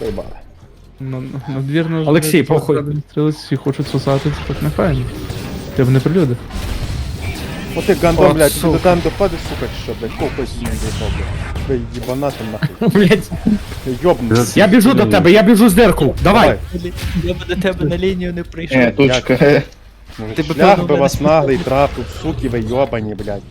Поїбали. На- Надвірно ж, Олексій, похуй. всі хочуть сосати, це так нехайно. Ти б не прилюди. От ти гандон, От, блядь, ти сука. до там допадеш, сука, чи що, блядь, копай з ним в'їбав, блядь. Їбанати нахуй. Блять, Йобнути. я біжу до тебе, я біжу з дирку. Давай. Я би до тебе на лінію не прийшов. Е, точка. Ти б Шлях би вас наглий трапив, суки ви йобані, блядь.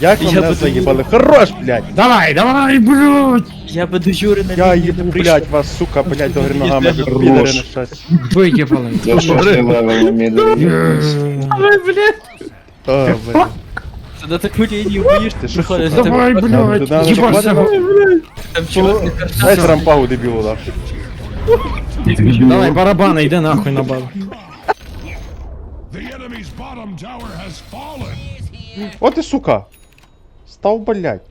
Як ви Я мене би заїбали? Хорош, блядь! Давай, давай, блядь. Я би до Юри на Я лінію їбу, не прийшов. блядь, вас, сука, блядь, до ногами, ви Хорош. підери на щастя. Виїбали. За шостий левел міду. Ай, блядь. О, блядь. Ти на таку лінію боїш, Ти ти що, виходиш, сука? за Давай, тебе блядь. Туди не Їбашся. заходимо? там чувак не картав. Дайте рампагу дебілу, нахуй. Давай, барабани, йди нахуй на бал. The enemy's bottom tower has fallen. О ти, сука! Став, блядь.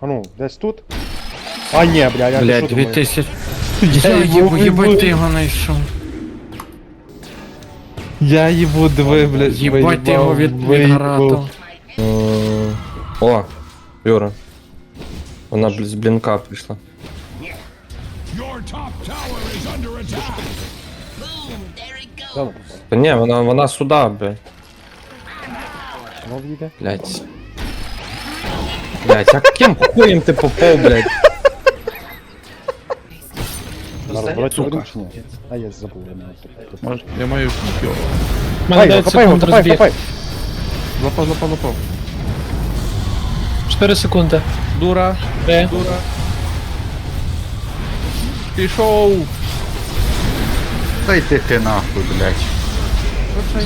А ну, десь тут? А, ні, блядь, я Блядь, що думаю? 2000. Я їбу, їбать ти його знайшов. Я їбу, диви, блядь. Їбать ти його від, відгратав. О, Юра. Вона бл- з блінка прийшла. Your top tower is under attack. Та ні, вона, вона сюди, блядь. Блядь. Блядь, а ти попав, блядь? Зараз, вроді, вроді. А, я забув, я не знаю. Може, я маю фікіо. Хапай його, хапай його, хапай, хапай! Лопав, лопав, лопав. 4 секунди. Дура, Де? дура. Пішов. Дай ти ти нахуй, блядь.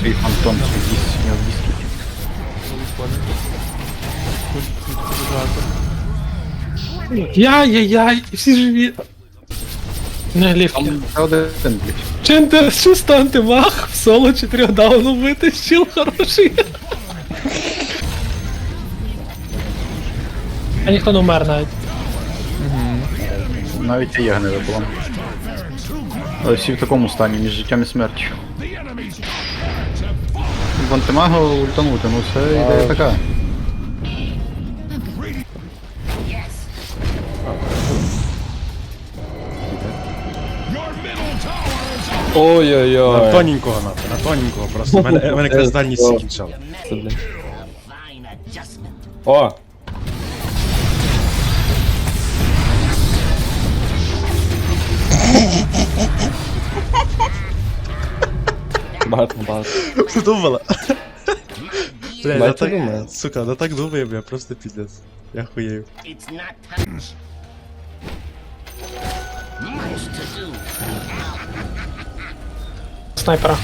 Свій фантом свій я віскі. Яй-яй-яй, всі живі. Не, лівки. Чентер, чисто антимах, в соло 4 дауну витащил, хороший. А ніхто не умер навіть. Навіть я не випало. Але всі в такому стані, між життям і смертю. В антимагу ультанути, ну це ідея така. Is На Ой-ой-ой. тоненького, нахуй, на тоненького просто. Мене, мене якраз дальність закінчав. О! Багато, багато. Ти думала? Бля, я Бачу, так, думаю. сука, да так думаю, бля, просто пиздец. Я хуею. Снайпера.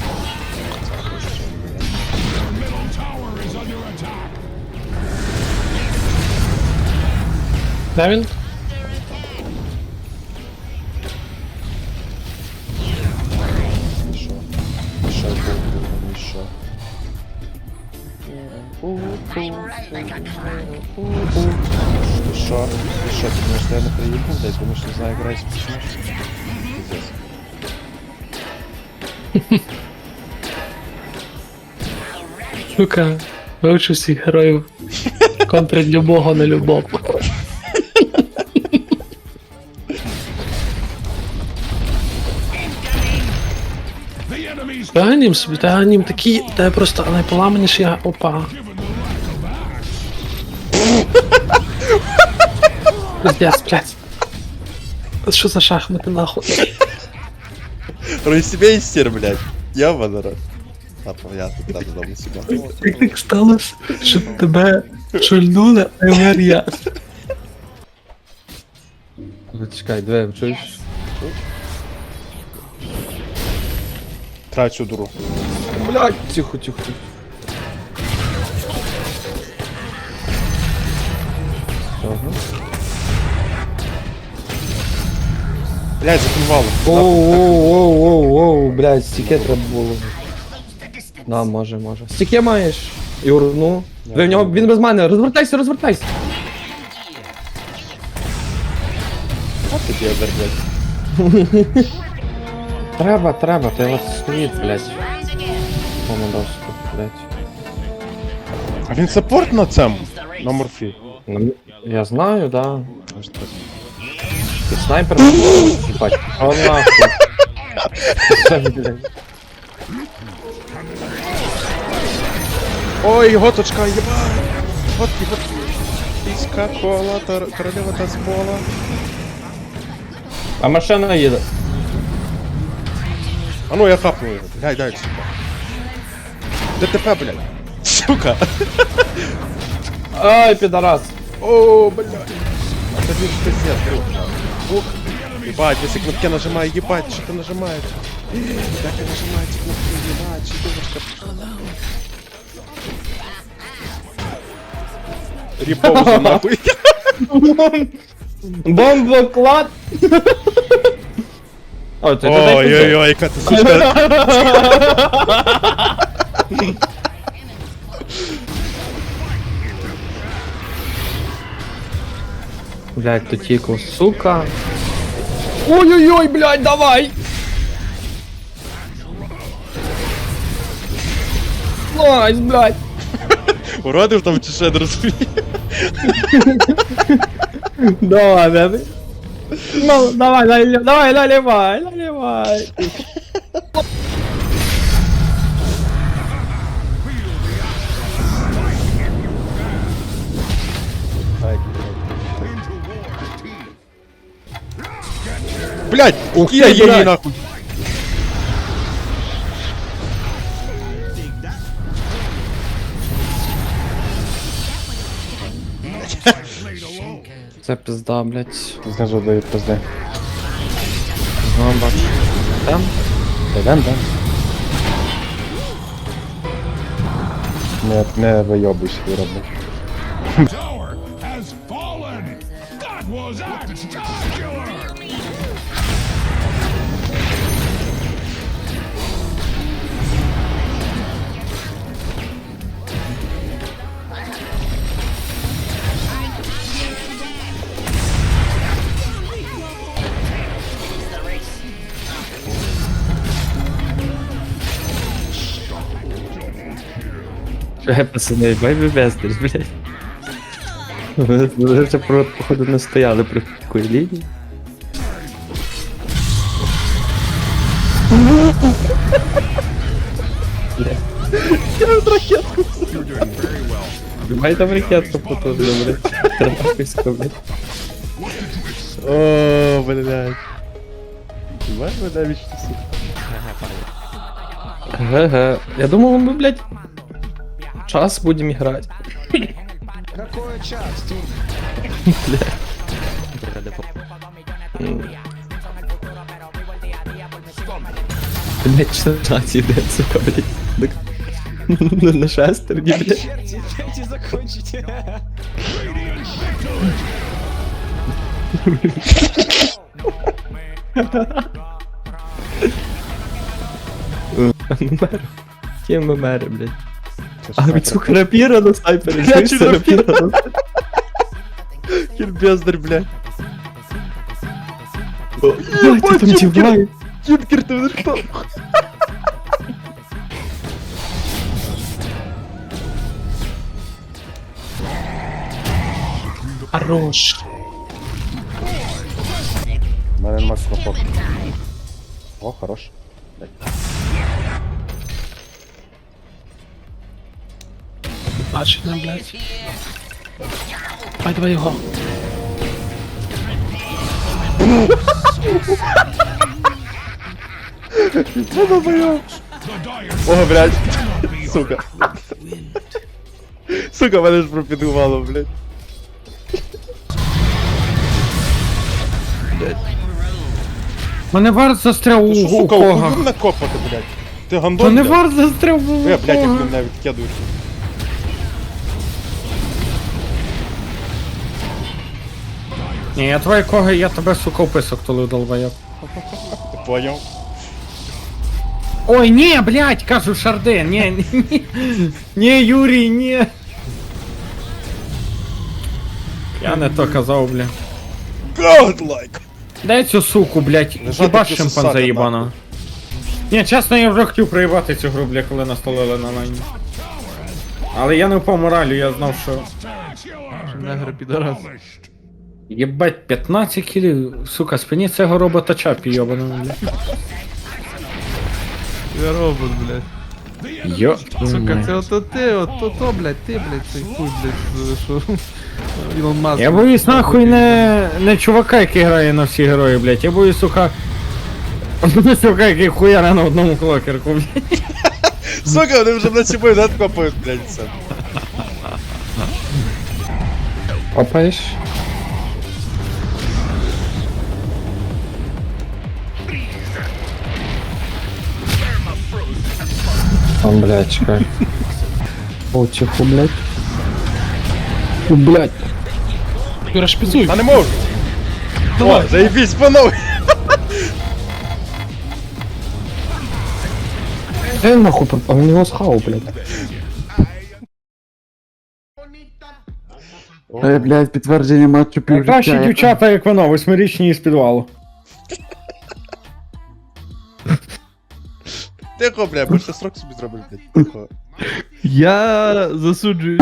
Де він? Що був, що? Ти що? Ти що, ти думаєш, що я не приїхав? Дай, думаєш, не знаю, грай спішно? Сука, вивчу всіх героїв. Контрить любого на любов. the enemy's Ганім собі, та ганім такі, та просто найполаманіші, я- опа. Пиздец, блядь. Що за шахмати нахуй? Рейсмейстер, блядь. Я рот. А, понятно, треба додому сюди. Як так сталося, що тебе шульнули, а умер я? Чекай, диви, чуєш? Трачу дуру. Блядь, тихо, тихо, тихо. Блядь, закинвало. Оу-оу-оу-оу, блядь, стіке треба було. Да, може, може. Стіке маєш? Юр, ну. Ви в нього, він без мене, розвертайся, розвертайся. А тобі обер, блядь. Треба, треба, ти вас стоїть, блядь. Помодоску, блядь. А він саппорт на цьому? На морфі. Ну, Я знаю, да. Може, так. Ти снайпер? Ебать, а нахуй. Ой, готочка, єбать! Готки, готки. Піська, кола, тор- королева та з. А машина їде. А ну я хапну його. Дай, дай, сука. ДТП, блядь. Сука. Ай, підарас. О, блядь. А тобі ж пиздец, друг. Ух. Ебать, если кнопки нажимаю, ебать, что ты нажимаешь? Как ты нажимаете кнопки, ебать, что девушка. Репоуза нахуй. Бомбоклад! Ой, ти Ой-ой-ой, яка ти сучка. Блядь, тут тіку, сука. Ой-ой-ой, блядь, давай! Найс, блядь. Уродив там чи ще не розумію. Давай, бебі. Ну, давай, давай, давай, наливай, наливай. Блядь, Ух ты, її блядь. нахуй. Це пизда, блядь. Знизу дають пизди. Ну, бачу. Там? Йдем, да? Не, не вийобуйся, виробник. That was spectacular! Şöyle yapmasın diye. Vay be beyazdır bile. Ви вже про, походу не стояли при такої лінії. Давай там ракетку потужно, блядь. Тернопільська, блядь. О, блядь. Ебать, мене вічно. Ага. Я думал, мы, блядь, час будем играть. Блять, что час іде, сука, блядь. На- На шестерні, блядь. Мер. Ким ми мери, блядь? А від сука рапіра на снайпері, рапіра. рапіра на блядь. Ебать, там дівай. Кіткер, ти мене? Хорош. У мене нема кнопок. О, хорош. Бачить нам, блядь. Давай, давай його. О, блядь. Сука. Сука, мене ж пропідувало, блядь. Мене варт застряв Ти у, що, у сука, когах. ухуй мене копати, блядь. Ти гандон, не блядь. варт застряв у Я, блядь, як мене відкидуєш. Ні, я твої коги, я тебе, сука, в писок тулив, долбоєб. Ти поняв? Ой, ні, блядь, кажу Шарде, ні, ні, ні, ні, Юрій, ні. Я не то казав, бля. Godlike! Дай цю суку, блядь, Лежати хіба ти шимпанзе сосати, їбана. Ні, чесно, я вже хотів проїбати цю гру, бля, коли настолили на лайні. Але я не впав моралю, я знав, що... Негр підарас. Єбать, 15 кілів, сука, спині цього робота чапі, йобаного, блядь. Я робот, блядь. Йо, Сука, це ото ти, ото то, блядь, ти, блядь, цей хуй, блядь, що... Ілон Маск. Я боюсь нахуй не, не чувака, який грає на всі герої, блядь. Я боюсь, сука. Сука, який хуяра на одному клокерку, блядь. Сука, вони вже над собою надкопають, блядь, все. Опаєш. Там, блядь, чекай. О, тихо, блядь. О, блядь. Юра, шпицуй. А не можу! О, заебись, панове! Де нахуй, а він його схавав, блядь. Е, блядь, підтвердження матчу Найкращі дівчата, як воно, восьмирічні із підвалу. Тихо, бля, бо ще срок собі зробив, блядь. Я засуджую